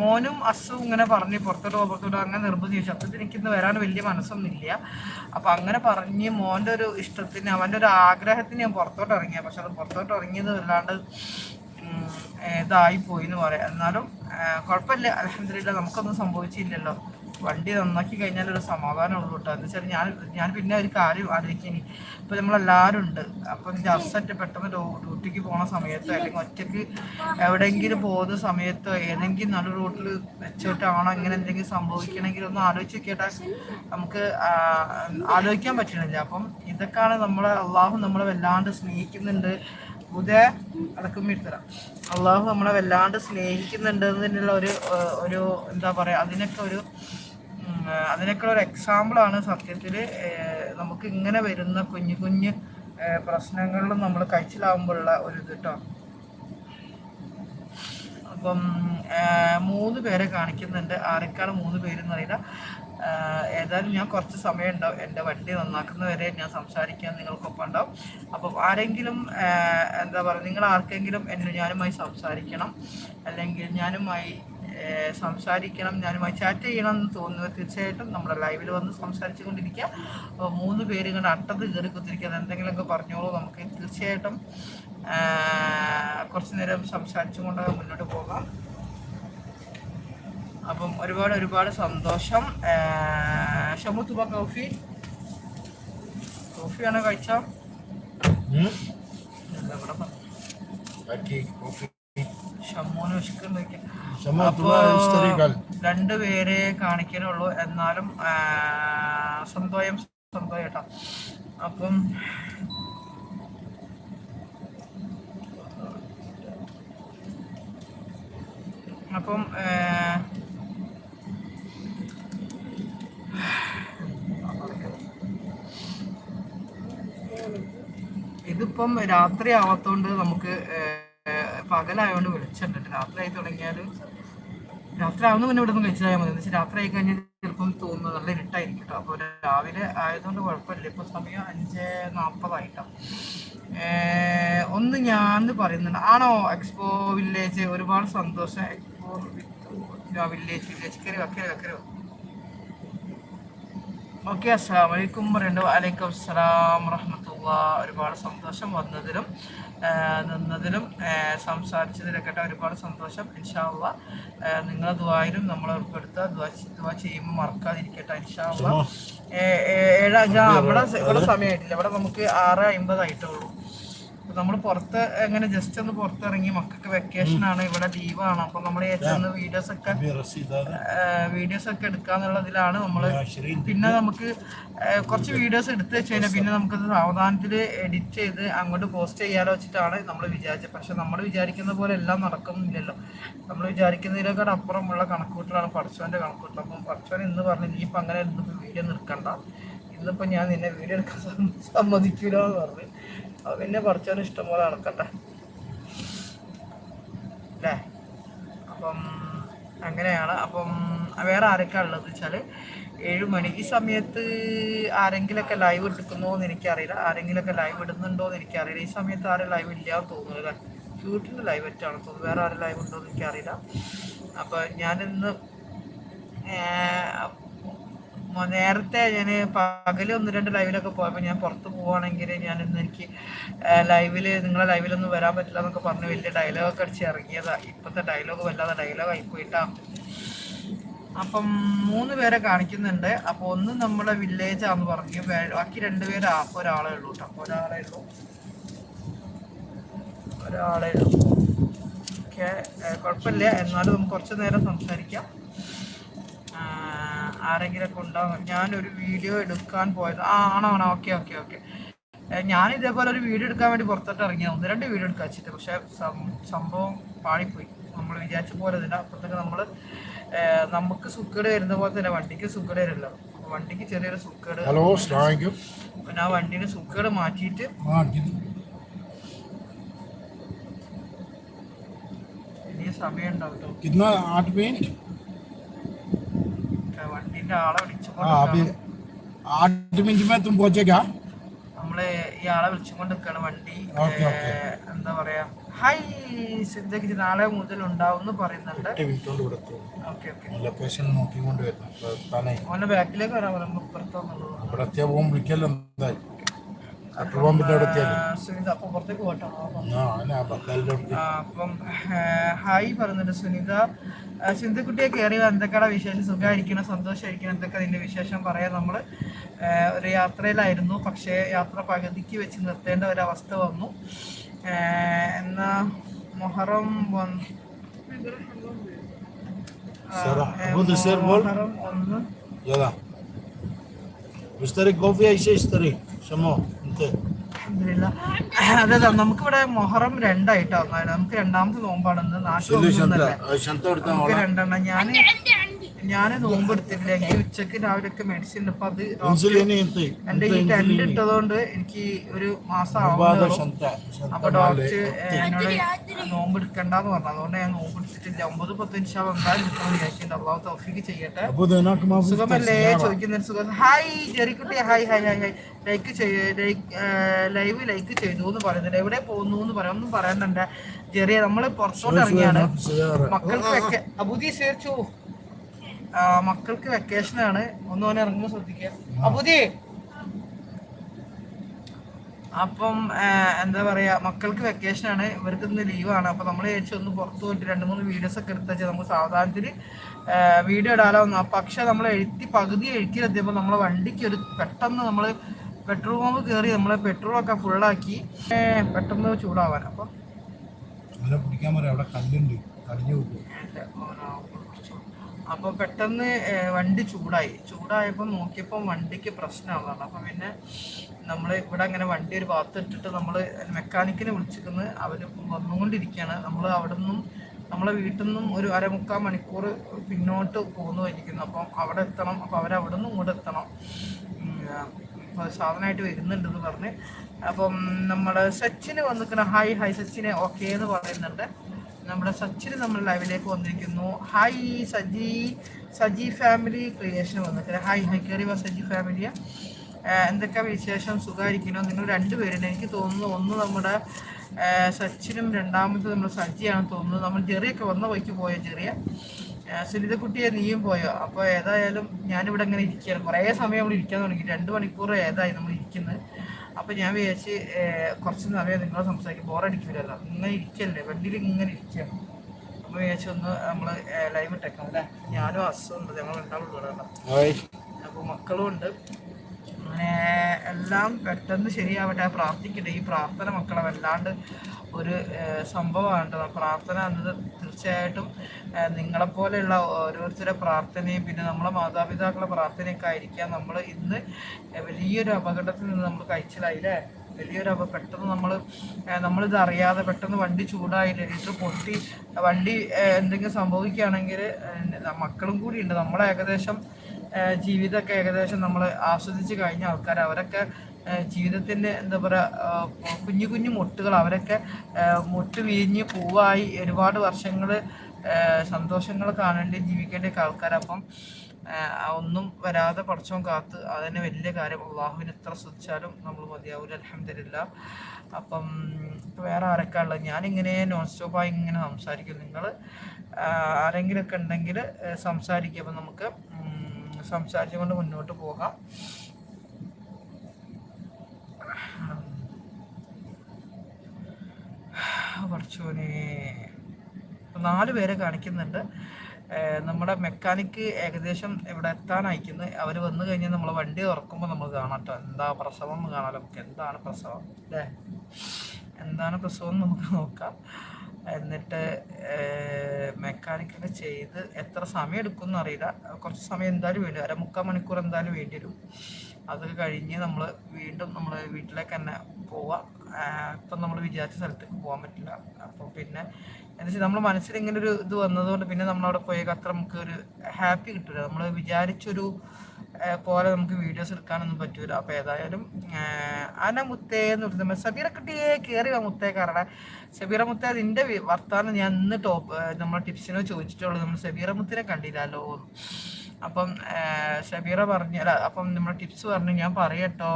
മോനും അസും ഇങ്ങനെ പറഞ്ഞ് പുറത്തോട്ട് പുറത്തോട്ട് അങ്ങനെ നിർബന്ധിച്ചു. സത്യത്തിൽ എനിക്കിന്ന് വരാൻ വലിയ മനസ്സൊന്നുമില്ല. അപ്പം അങ്ങനെ പറഞ്ഞ് മോന്റെ ഒരു ഇഷ്ടത്തിന് അവന്റെ ഒരു ആഗ്രഹത്തിന് ഞാൻ പുറത്തോട്ട് ഇറങ്ങിയ. പക്ഷെ അത് പുറത്തോട്ട് ഇറങ്ങിയത് വല്ലാണ്ട് ഇതായിപ്പോയി ഇതായി പോയി എന്ന് പറയാം. എന്നാലും കുഴപ്പമില്ല. അലഹമില്ല നമുക്കൊന്നും സംഭവിച്ചില്ലല്ലോ. വണ്ടി നന്നാക്കി കഴിഞ്ഞാൽ ഒരു സമാധാനം ഉള്ളൂ കേട്ടോ. എന്ന് വെച്ചാൽ ഞാൻ ഞാൻ പിന്നെ ഒരു കാര്യം ആലോചിക്കുന്നു ഇപ്പൊ നമ്മളെല്ലാവരും ഉണ്ട്. അപ്പൊ ജസ്റ്റ് അസറ്റ് പെട്ടെന്ന് ഡ്യൂ- ഡ്യൂട്ടിക്ക് പോണ സമയത്തോ അല്ലെങ്കിൽ ഒറ്റയ്ക്ക് എവിടെയെങ്കിലും പോകുന്ന സമയത്തോ ഏതെങ്കിലും നല്ല റൂട്ടിൽ വെച്ചിട്ടാണോ ഇങ്ങനെ എന്തെങ്കിലും സംഭവിക്കണമെങ്കിൽ ഒന്ന് ആലോചിച്ച് നമുക്ക് ആലോചിക്കാൻ പറ്റണില്ല. അപ്പം ഇതൊക്കെയാണ് നമ്മളെ അള്ളാഹു നമ്മളെ വല്ലാണ്ട് സ്നേഹിക്കുന്നുണ്ട്. ബുധേ അടക്കുമ്പോഴത്തരാം അള്ളാഹു നമ്മളെ വല്ലാണ്ട് സ്നേഹിക്കുന്നുണ്ട് എന്നതിനുള്ള ഒരു ഒരു എന്താ പറയാ അതിനൊക്കെ ഒരു ഉം, ഏഹ്, അതിനൊക്കെ ഒരു എക്സാമ്പിളാണ് സത്യത്തിൽ നമുക്ക് ഇങ്ങനെ വരുന്ന കുഞ്ഞു കുഞ്ഞു പ്രശ്നങ്ങളിലും നമ്മൾ കഴിച്ചിലാവുമ്പോഴുള്ള ഒരു ഇത് കേട്ടോ അപ്പം മൂന്ന് പേരെ കാണിക്കുന്നുണ്ട്. ആരൊക്കെയാണ് മൂന്ന് പേരെന്ന് അറിയില്ല. ഏതായാലും ഞാൻ കുറച്ച് സമയം ഉണ്ടാവും എന്റെ വണ്ടി നന്നാക്കുന്നവരെ ഞാൻ സംസാരിക്കാൻ നിങ്ങൾക്കൊപ്പം ഉണ്ടാവും. അപ്പം ആരെങ്കിലും എന്താ പറയുക നിങ്ങൾ ആർക്കെങ്കിലും എന്നെ ഞാനുമായി സംസാരിക്കണം. അല്ലെങ്കിൽ ഞാനുമായി സംസാരിക്കണം ഞാനുമായി ചാറ്റ് ചെയ്യണം എന്ന് തോന്നുന്നു. തീർച്ചയായിട്ടും നമ്മുടെ ലൈവിൽ വന്ന് സംസാരിച്ചു കൊണ്ടിരിക്കുക അപ്പോൾ മൂന്ന് പേര് ഇങ്ങനെ അട്ടത് കയറി കുത്തിരിക്കുന്നത് എന്തെങ്കിലുമൊക്കെ പറഞ്ഞോളൂ നമുക്ക്. തീർച്ചയായിട്ടും കുറച്ച് നേരം സംസാരിച്ചുകൊണ്ട് മുന്നോട്ട് പോകാം. അപ്പം ഒരുപാട് ഒരുപാട് സന്തോഷം. ഷമു തുബ കോഫി. കോഫിയാണോ കഴിച്ചോ? ഷമ്മൂന് വിശക്കുണ്ടാക്കിയ രണ്ടുപേരെ കാണിക്കാനുള്ളൂ എന്നാലും സ്വന്തം സ്വന്തമായിട്ടാ അപ്പം അപ്പം ഇതിപ്പം രാത്രി ആവാത്തോണ്ട് നമുക്ക് ഏഹ്, പകലായോണ്ട് വിളിച്ചിട്ടുണ്ട്. രാത്രി ആയി തുടങ്ങിയാൽ രാത്രി ആവുന്ന പിന്നെ ഇവിടെ നിന്ന് കഴിച്ചാൽ മതി. എന്ന് രാത്രി ആയി കഴിഞ്ഞാൽ ചിലപ്പം തോന്നുന്നത് നല്ല ഇരുട്ടായിരിക്കും കേട്ടോ അപ്പോൾ രാവിലെ ആയതുകൊണ്ട് കുഴപ്പമില്ല. ഇപ്പോൾ സമയം അഞ്ച് നാൽപ്പതായിട്ടാണ് ഒന്ന് ഞാൻ പറയുന്നുണ്ട്. ആണോ എക്സ്പോ വില്ലേജ്? ഒരുപാട് സന്തോഷം. എക്സ്പോ വില്ലേജ് വില്ലേജ് കയറി വക്കരു വക്കരു ഓക്കെ അസ്സാം വലൈക്കും പറയുന്നുണ്ട് വലൈക്കും അസ്സലാം റഹ്മത്തുള്ള ഒരുപാട് സന്തോഷം വന്നതിലും. നിന്നതിലും സംസാരിച്ചതിലൊക്കെ ഒരുപാട് സന്തോഷം. ഇൻഷാള്ള നിങ്ങളെ ദുവായിലും നമ്മൾ ഉൾപ്പെടുത്തുക. ദുവാ ചെയ്യുമ്പോൾ മറക്കാതിരിക്കട്ടെ ഇൻഷാള്ള ഏഴാ ഇവിടെ ഇവിടെ സമയമായിട്ടില്ല. ഇവിടെ നമുക്ക് ആറ് അമ്പതായിട്ടുള്ളൂ നമ്മൾ പുറത്ത് എങ്ങനെ ജസ്റ്റ് ഒന്ന് പുറത്തിറങ്ങി മക്കൾക്ക് വെക്കേഷൻ ആണ് ഇവിടെ ലീവാണ് അപ്പൊ നമ്മൾ ചെന്ന് വീഡിയോസ് ഒക്കെ വീഡിയോസ് ഒക്കെ എടുക്കാന്നുള്ളതിലാണ് നമ്മൾ പിന്നെ നമുക്ക് കുറച്ച് വീഡിയോസ് എടുത്തു വെച്ച് കഴിഞ്ഞാൽ പിന്നെ നമുക്കത് സാവധാനത്തിൽ എഡിറ്റ് ചെയ്ത് അങ്ങോട്ട് പോസ്റ്റ് ചെയ്യാലോ വെച്ചിട്ടാണ് നമ്മൾ വിചാരിച്ചത്. പക്ഷെ നമ്മൾ വിചാരിക്കുന്ന പോലെ എല്ലാം നടക്കുന്നില്ലല്ലോ. നമ്മൾ വിചാരിക്കുന്നതിനേക്കാൾ അപ്പുറമുള്ള കണക്കൂട്ടലാണ് പടച്ചോന്റെ കണക്കൂട്ടർ അപ്പം പടച്ചോൻ എന്ന് പറഞ്ഞു ഇനിയിപ്പോ അങ്ങനെ വീഡിയോ നിൽക്കണ്ട ഇന്നിപ്പോ ഞാൻ നിന്നെ വീഡിയോ എടുക്കാൻ സമ്മതിക്കില്ല എന്ന് പറഞ്ഞു. അപ്പോൾ പിന്നെ പഠിച്ചവന് ഇഷ്ടംപോലെ നടക്കട്ടെ. അല്ലേ അപ്പം അങ്ങനെയാണ്. അപ്പം വേറെ ആരൊക്കെയാണ് ഉള്ളത് വെച്ചാൽ ഏഴ് മണിക്ക് സമയത്ത് ആരെങ്കിലൊക്കെ ലൈവ് എടുക്കുന്നോ എന്ന് എനിക്കറിയില്ല. ആരെങ്കിലൊക്കെ ലൈവ് ഇടുന്നുണ്ടോ എന്ന് എനിക്കറിയില്ല. ഈ സമയത്ത് ആരും ലൈവ് ഇല്ല എന്ന് തോന്നുന്നു അല്ലേ ക്യൂട്ടിന്റെ ലൈവ് ഒറ്റാണ് തോന്നുന്നു. വേറെ ആരും ലൈവ് ഉണ്ടോ എന്ന് എനിക്കറിയില്ല. അപ്പോൾ ഞാനിന്ന് നേരത്തെ ഞാൻ പകൽ ഒന്ന് രണ്ട് ലൈവിലൊക്കെ പോയപ്പോൾ ഞാൻ പുറത്ത് പോവുകയാണെങ്കിൽ ഞാൻ ഇന്ന് എനിക്ക് ലൈവിൽ നിങ്ങളെ ലൈവിലൊന്നും വരാൻ പറ്റില്ല എന്നൊക്കെ പറഞ്ഞ് വലിയ ഡയലോഗൊക്കെ അടിച്ച് ഇറങ്ങിയതാ. ഇപ്പോഴത്തെ ഡയലോഗ് വല്ലാതെ ഡയലോഗ് ആയിപ്പോയിട്ടാ അപ്പം മൂന്ന് പേരെ കാണിക്കുന്നുണ്ട്. അപ്പോൾ ഒന്ന് നമ്മുടെ വില്ലേജ് ആന്ന് പറഞ്ഞു. ബാക്കി ബാക്കി രണ്ടുപേര് ഒരാളേ ഉള്ളൂ കേട്ടോ ഒരാളേ ഉള്ളൂ. ഒരാളേ ഉള്ളൂ. ഓക്കെ. കുഴപ്പമില്ല. എന്നാലും നമുക്ക് കുറച്ച് നേരം സംസാരിക്കാം. ആരെങ്കിലൊക്കെ ഉണ്ടാവും ഞാനൊരു വീഡിയോ എടുക്കാൻ പോയത്. ആ ആണോ ആണോ? Okay okay okay. ഞാൻ ഇതേപോലെ ഒരു വീഡിയോ എടുക്കാൻ വേണ്ടി പുറത്തോട്ട് ഇറങ്ങിയ ഒന്ന് രണ്ട് വീഡിയോ എടുക്കാൻ വെച്ചിട്ട്. പക്ഷേ സംഭവം പാളിപ്പോയി. നമ്മൾ വിചാരിച്ച പോലെ തന്നെ അപ്പോഴത്തേക്ക് നമ്മൾ നമുക്ക് സുക്കേട് വരുന്ന പോലെ തന്നെ വണ്ടിക്ക് സുക്കേട് വരില്ല വണ്ടിക്ക് ചെറിയൊരു സുക്കേട്. ഹലോ പിന്നെ ആ വണ്ടിന് സുക്കേട് മാറ്റിയിട്ട് സമയം ഉണ്ടാവും ആറ് മിനിറ്റ് എത്തുമ്പോഴേക്കാ നമ്മൾ ഇയാളെ വിളിച്ചുകൊണ്ട് നിൽക്കണം വണ്ടി. എന്താ പറയാ? ഹൈ സിദ്ധക്ക് നാളെ മുതൽ ഉണ്ടാവും എന്ന് പറയുന്നുണ്ട് ലൊക്കേഷൻ നോക്കിക്കൊണ്ട് വരുന്നു ഓന്റെ ബാക്കിലേക്ക് വരാൻ പറയുമ്പോ ഇപ്പുറത്തോ വിളിക്കല്ലോ എന്തായാലും. അപ്പൊ പുറത്തേക്ക് പോട്ടോ ആ അല്ല ബക്കാലിന്റെ അവിടെ ആ, അപ്പം ഏഹ്, ഹായ് പറയുന്നുണ്ട് സുനിത ആ, സിന്ധുക്കുട്ടിയെ കയറി എന്തൊക്കെയാണ് വിശേഷം സുഖമായിരിക്കണം സന്തോഷമായിരിക്കണം എന്തൊക്കെ അതിന്റെ വിശേഷം പറയാൻ നമ്മൾ ഒരു യാത്രയിലായിരുന്നു പക്ഷേ യാത്ര പകുതിക്ക് വെച്ച് നിർത്തേണ്ട ഒരവസ്ഥ വന്നു ഏഹ്, എന്നാ മൊഹറം വന്ന് ആ, സറ, ഏഹ്, അബു ദിസേർ ബോൾ. മൊഹറം ഒന്ന് يلا مشترك كوفي اي شيء اشتري شمو انت അൽഹംദുലില്ലാ. അതെ നമുക്കിവിടെ മൊഹറം രണ്ടായിട്ടാണ് നമുക്ക് രണ്ടാമത്തെ നോമ്പാണ് നാട്ടിൽ രണ്ടെണ്ണം. ഞാൻ ഞാൻ എടുത്തിട്ടില്ല. എനിക്ക് ഉച്ചയ്ക്ക് രാവിലെ ഒക്കെ മെഡിസിൻ അത് എന്റെ ഈ ടെൻഡ് ഇട്ടതുകൊണ്ട് എനിക്ക് ഒരു മാസം ആവും അപ്പൊ ഡോക്ടർ എന്നോട് നോമ്പെടുക്കണ്ടെന്ന് പറഞ്ഞു. അതുകൊണ്ട് ഞാൻ നോമ്പെടുത്തിട്ടില്ല ഒമ്പത് പത്ത് നിമിഷം എന്തായാലും വിചാരിക്കുന്നുണ്ട്. ചെയ്യട്ടെ. സുഖമല്ലേ? ചോദിക്കുന്ന സുഖം. Hi ജെറിക്കുട്ടി hi hi hi hi like live like ചെയ്തു എന്ന് പറയുന്നുണ്ട്. എവിടെ പോകുന്നു എന്ന് പറയാം. ഒന്നും പറയുന്നുണ്ട് ജെറിയ നമ്മൾ പുറത്തോട്ട് ഇറങ്ങിയാണ്. മക്കൾക്ക് അബുദി ചേർച്ചു മക്കൾക്ക് വെക്കേഷൻ ആണ്. ഒന്ന് ഓനെ ഇറങ്ങുമ്പോൾ ശ്രദ്ധിക്കുക. അബുദി! അപ്പം എന്താ പറയാ മക്കൾക്ക് വെക്കേഷൻ ആണ്. ഇവർക്ക് ഇന്ന് ലീവാണ് അപ്പൊ നമ്മൾ ചേച്ചി ഒന്ന് പുറത്തു പോയിട്ട് രണ്ട് മൂന്ന് വീഡിയോസ് ഒക്കെ എടുത്ത് വെച്ചാൽ നമുക്ക് സാവധാനത്തിൽ വീഡിയോ ഇടാലോ പക്ഷെ നമ്മൾ എഴുത്തി പകുതി എഴുത്തിലെത്തിയപ്പോൾ നമ്മളെ വണ്ടിക്ക് ഒരു പെട്ടെന്ന് നമ്മൾ പെട്രോൾ പമ്പ് കയറി നമ്മളെ പെട്രോളൊക്കെ ഫുള്ളാക്കി പെട്ടെന്ന് ചൂടാവാൻ. അപ്പം അവനെ പിടിക്കാൻ പറയാം. അവിടെ കല്ലുണ്ട്. കടിഞ്ഞു പോകും അപ്പൊ പെട്ടെന്ന് വണ്ടി ചൂടായി. ചൂടായപ്പോൾ നോക്കിയപ്പോൾ വണ്ടിക്ക് പ്രശ്നമാവുകയാണ്. അപ്പൊ പിന്നെ നമ്മൾ ഇവിടെ അങ്ങനെ വണ്ടി ഒരു ഭാഗത്ത് ഇട്ടിട്ട് നമ്മൾ മെക്കാനിക്കിനെ വിളിച്ചിരിക്കുന്നത് അവർ വന്നുകൊണ്ടിരിക്കുകയാണ്. നമ്മൾ അവിടെ നിന്നും നമ്മളെ വീട്ടിൽ നിന്നും ഒരു അരമുക്കാൽ മണിക്കൂർ പിന്നോട്ട് പോകുന്നു ഇരിക്കുന്നു അപ്പം അവിടെ എത്തണം. അപ്പം അവരവിടെ നിന്നും ഇങ്ങോട്ട് എത്തണം. അപ്പോൾ സാധനമായിട്ട് വരുന്നുണ്ടെന്ന് പറഞ്ഞ്. അപ്പം നമ്മുടെ സച്ചിന് വന്നിരിക്കുന്ന ഹായ് ഹായ് സച്ചിനെ ഓക്കേ എന്ന് പറയുന്നുണ്ട്. നമ്മുടെ സച്ചിന് നമ്മൾ ലൈവിലേക്ക് വന്നിരിക്കുന്നു. Hi Saji. Saji family creation വന്നിട്ട്. ഹായ് ഹായ് കയറി വാ സജി ഫാമിലിയ എന്തൊക്കെ വിശേഷം? സുഖമായിരിക്കണോ നിങ്ങൾ രണ്ടുപേരുണ്ട്. എനിക്ക് തോന്നുന്നു ഒന്ന് നമ്മുടെ സച്ചിനും രണ്ടാമത്തെ നമ്മൾ സജിയാണ് തോന്നുന്നത് നമ്മൾ ചെറിയൊക്കെ വന്ന വഴിക്ക് പോയോ ചെറിയ സുനിതക്കുട്ടിയെ നീയും പോയോ? അപ്പോൾ ഏതായാലും ഞാനിവിടെ ഇങ്ങനെ ഇരിക്കുകയാണ്. കുറേ സമയം നമ്മൾ ഇരിക്കാൻ തുടങ്ങി. രണ്ട് മണിക്കൂർ ഏതായി നമ്മൾ ഇരിക്കുന്നത്. അപ്പോൾ ഞാൻ വിചാരിച്ച് കുറച്ച് സമയം നിങ്ങളെ സംസാരിക്കും. ബോറടിക്കില്ലല്ലോ ഇങ്ങനെ ഇരിക്കല്ലേ? വണ്ടിയിൽ ഇങ്ങനെ ഇരിക്കുകയാണ് അപ്പോൾ വിചാരിച്ചു ഒന്ന് നമ്മൾ ലൈവ് ഇട്ടേക്കാം അല്ലേ? ഞാനും അസുണ്ട് ഞങ്ങൾ ഉണ്ടാവുള്ളൂ അപ്പോൾ മക്കളും ഉണ്ട്. അങ്ങനെ എല്ലാം പെട്ടെന്ന് ശരിയാവട്ടെ. പ്രാർത്ഥിക്കട്ടെ. ഈ പ്രാർത്ഥന മക്കളെ വല്ലാണ്ട് ഒരു സംഭവമാണ് കേട്ടോ പ്രാർത്ഥന എന്നത് തീർച്ചയായിട്ടും നിങ്ങളെപ്പോലെയുള്ള ഓരോരുത്തരുടെ പ്രാർത്ഥനയും പിന്നെ നമ്മളെ മാതാപിതാക്കളുടെ പ്രാർത്ഥനയൊക്കെ ആയിരിക്കാം നമ്മൾ ഇന്ന് വലിയൊരു അപകടത്തിൽ നിന്ന് നമ്മൾ കഴിച്ചിലായില്ലേ? വലിയൊരു അപ പെട്ടെന്ന് നമ്മൾ നമ്മളിത് അറിയാതെ പെട്ടെന്ന് വണ്ടി ചൂടായി ലിറ്റർ പൊട്ടി വണ്ടി എന്തെങ്കിലും സംഭവിക്കുകയാണെങ്കിൽ മക്കളും കൂടി ഉണ്ട് നമ്മളെ ഏകദേശം ജീവിതമൊക്കെ ഏകദേശം നമ്മൾ ആസ്വദിച്ച് കഴിഞ്ഞ ആൾക്കാർ അവരൊക്കെ ജീവിതത്തിന്റെ എന്താ പറയുക കുഞ്ഞു കുഞ്ഞു മുട്ടുകൾ അവരൊക്കെ മുട്ട് വിരിഞ്ഞ് പൂവായി ഒരുപാട് വർഷങ്ങൾ സന്തോഷങ്ങൾ കാണേണ്ടി ജീവിക്കേണ്ട ആൾക്കാർ അപ്പം ഒന്നും വരാതെ പഠിച്ചോൻ കാത്ത് അതന്നെ വലിയ കാര്യം. അള്ളാഹുവിന് എത്ര ശ്രദ്ധിച്ചാലും നമ്മൾ മതിയാവില്ല അലഹമില്ല അപ്പം വേറെ ആരൊക്കെ ഉള്ളത്? ഞാനിങ്ങനെ നോൺ സ്റ്റോപ്പായി ഇങ്ങനെ സംസാരിക്കും. നിങ്ങൾ ആരെങ്കിലുമൊക്കെ ഉണ്ടെങ്കിൽ സംസാരിക്കും. അപ്പം നമുക്ക് സംസാരിച്ചുകൊണ്ട് മുന്നോട്ട് പോകാം. കുറച്ചുകൂടി നാല് പേരെ കാണിക്കുന്നുണ്ട്. നമ്മുടെ മെക്കാനിക്ക് ഏകദേശം ഇവിടെ എത്താൻ അയക്കുന്നത് അവർ വന്നു കഴിഞ്ഞാൽ നമ്മൾ വണ്ടി തുറക്കുമ്പോൾ നമ്മൾ കാണാട്ടോ എന്താ പ്രസവം എന്ന് കാണാലോ നമുക്ക്. എന്താണ് പ്രസവം? അല്ലേ എന്താണ് പ്രസവം നമുക്ക് നോക്കാം. എന്നിട്ട് മെക്കാനിക്കൊക്കെ ചെയ്ത് എത്ര സമയം എടുക്കും അറിയില്ല. കുറച്ച് സമയം എന്തായാലും വേണ്ടി വരും. അരമുക്കാൽ മണിക്കൂർ എന്തായാലും വേണ്ടി വരും. അത് കഴിഞ്ഞ് നമ്മൾ വീണ്ടും നമ്മൾ വീട്ടിലേക്ക് തന്നെ പോവാം. ഇപ്പം നമ്മൾ വിചാരിച്ച സ്ഥലത്തേക്ക് പോകാൻ പറ്റില്ല. അപ്പോൾ പിന്നെ എന്താ വെച്ചാൽ നമ്മുടെ മനസ്സിൽ ഇങ്ങനെ ഒരു ഇത് വന്നതുകൊണ്ട് പിന്നെ നമ്മളവിടെ പോയേക്ക് അത്ര നമുക്ക് ഒരു ഹാപ്പി കിട്ടില്ല നമ്മൾ വിചാരിച്ചൊരു പോലെ നമുക്ക് വീഡിയോസ് എടുക്കാനൊന്നും പറ്റൂല. അപ്പോൾ ഏതായാലും ആന മുത്തേ എന്ന് പറയുന്നത് സബീറ കുട്ടിയെ കയറി വാ മുത്തേ കാരണം സബീറ മുത്തേ അതിന്റെ വർത്താനം ഞാൻ ഇന്ന് ടോപ്പ് നമ്മളെ ടിപ്സിനോ ചോദിച്ചിട്ടുള്ളൂ. നമ്മൾ സബീറ മുത്തിനെ കണ്ടില്ലല്ലോ. അപ്പം സബീറ പറഞ്ഞ അപ്പം നമ്മുടെ ടിപ്സ് പറഞ്ഞു ഞാൻ പറയട്ടോ.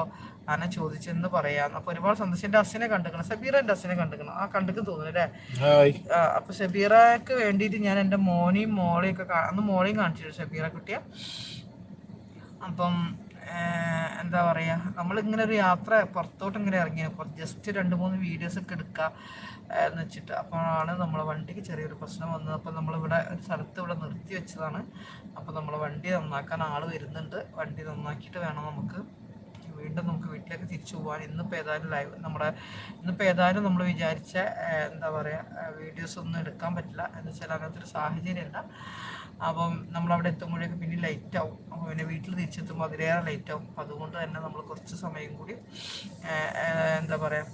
അനെ ചോദിച്ചെന്ന് പറയാം. അപ്പൊ ഒരുപാട് സന്തോഷം എന്റെ അസിനെ കണ്ടുക്കണം. സബീറ എന്റെ അസിനെ കണ്ടുക്കണം. ആ കണ്ടിക്ക് തോന്നുന്നു അല്ലേ? അപ്പൊ സബീറക്ക് വേണ്ടിയിട്ട് ഞാൻ എന്റെ മോനെയും മോളെയും ഒക്കെ അന്ന് മോളെയും കാണിച്ചിട്ടുണ്ട് സബീറ കുട്ടിയെ. അപ്പം എന്താ പറയാ നമ്മളിങ്ങനെ ഒരു യാത്ര പുറത്തോട്ട് ഇങ്ങനെ ഇറങ്ങിയ ജസ്റ്റ് രണ്ട് മൂന്ന് വീഡിയോസ് ഒക്കെ എടുക്കുക എന്ന് വെച്ചിട്ട്. അപ്പോഴാണ് നമ്മളെ വണ്ടിക്ക് ചെറിയൊരു പ്രശ്നം വന്നത്. അപ്പം നമ്മളിവിടെ ഒരു സ്ഥലത്ത് ഇവിടെ നിർത്തി വെച്ചതാണ്. അപ്പം നമ്മളെ വണ്ടി നന്നാക്കാൻ ആൾ വരുന്നുണ്ട്. വണ്ടി നന്നാക്കിയിട്ട് വേണം നമുക്ക് വീണ്ടും നമുക്ക് വീട്ടിലേക്ക് തിരിച്ചു പോകാൻ ഇന്നിപ്പോൾ ഏതായാലും ലൈവ് നമ്മുടെ ഇന്നിപ്പോൾ ഏതായാലും നമ്മൾ വിചാരിച്ച എന്താ പറയുക വീഡിയോസ് ഒന്നും എടുക്കാൻ പറ്റില്ല എന്ന് വെച്ചാൽ അങ്ങനത്തെ ഒരു സാഹചര്യമല്ല അപ്പം നമ്മൾ അവിടെ എത്തുമ്പോഴേക്ക് പിന്നെ ലൈറ്റ് ആവും. അപ്പോൾ പിന്നെ വീട്ടിൽ തിരിച്ചെത്തുമ്പോൾ അതിലേറെ ലൈറ്റ് ആവും. അപ്പം അതുകൊണ്ട് തന്നെ നമ്മൾ കുറച്ച് സമയം കൂടി എന്താ പറയുക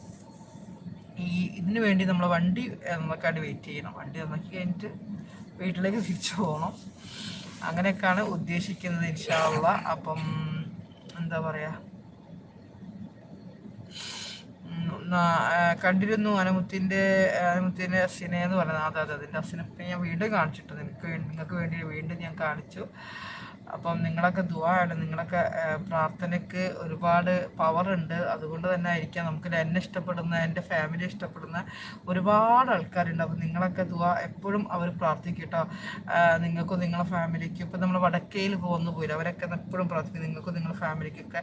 ഈ ഇതിന് വേണ്ടി നമ്മൾ വണ്ടി നന്നാക്കാണ്ട് വെയിറ്റ് ചെയ്യണം. വണ്ടി നന്നാക്കി കഴിഞ്ഞിട്ട് വീട്ടിലേക്ക് തിരിച്ചു പോകണം. അങ്ങനെയൊക്കെയാണ് ഉദ്ദേശിക്കുന്നത് ഇൻഷാള്ള അപ്പം എന്താ പറയാ ഉം, നാ- ആ, കണ്ടിരുന്നു അനമുത്തിന്റെ അനമുത്തിന്റെ അസിനെ എന്ന് പറയുന്നത് അതെ അതെ അതിന്റെ അസിനെ ഞാൻ വീണ്ടും കാണിച്ചിട്ടു നിനക്ക് നിങ്ങൾക്ക് വേണ്ടി വീണ്ടും ഞാൻ കാണിച്ചു. അപ്പം നിങ്ങളൊക്കെ ദുവാണ് നിങ്ങളൊക്കെ പ്രാർത്ഥനയ്ക്ക് ഒരുപാട് പവർ ഉണ്ട്. അതുകൊണ്ട് തന്നെ ആയിരിക്കാം നമുക്ക് എന്നെ ഇഷ്ടപ്പെടുന്ന എന്റെ ഫാമിലി ഇഷ്ടപ്പെടുന്ന ഒരുപാട് ആൾക്കാരുണ്ട്. അപ്പം നിങ്ങളൊക്കെ ദുആ എപ്പോഴും അവർ പ്രാർത്ഥിക്കും കേട്ടോ നിങ്ങൾക്കും നിങ്ങളെ ഫാമിലിക്കും ഇപ്പം നമ്മൾ വടക്കയിൽ പോകുന്നു പോയില്ല അവരൊക്കെ എപ്പോഴും പ്രാർത്ഥിക്കും നിങ്ങൾക്കും നിങ്ങളുടെ ഫാമിലിക്കൊക്കെ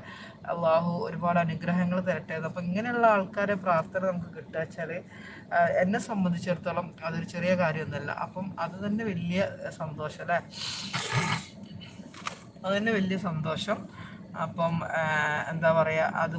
അള്ളാഹു ഒരുപാട് അനുഗ്രഹങ്ങൾ തരട്ടെ അപ്പം ഇങ്ങനെയുള്ള ആൾക്കാരെ പ്രാർത്ഥന നമുക്ക് കിട്ടുക എന്നെ സംബന്ധിച്ചിടത്തോളം അതൊരു ചെറിയ കാര്യമൊന്നുമല്ല. അപ്പം അത് തന്നെ വലിയ സന്തോഷം അല്ലേ? അത് തന്നെ വലിയ സന്തോഷം. അപ്പം എന്താ പറയുക അത്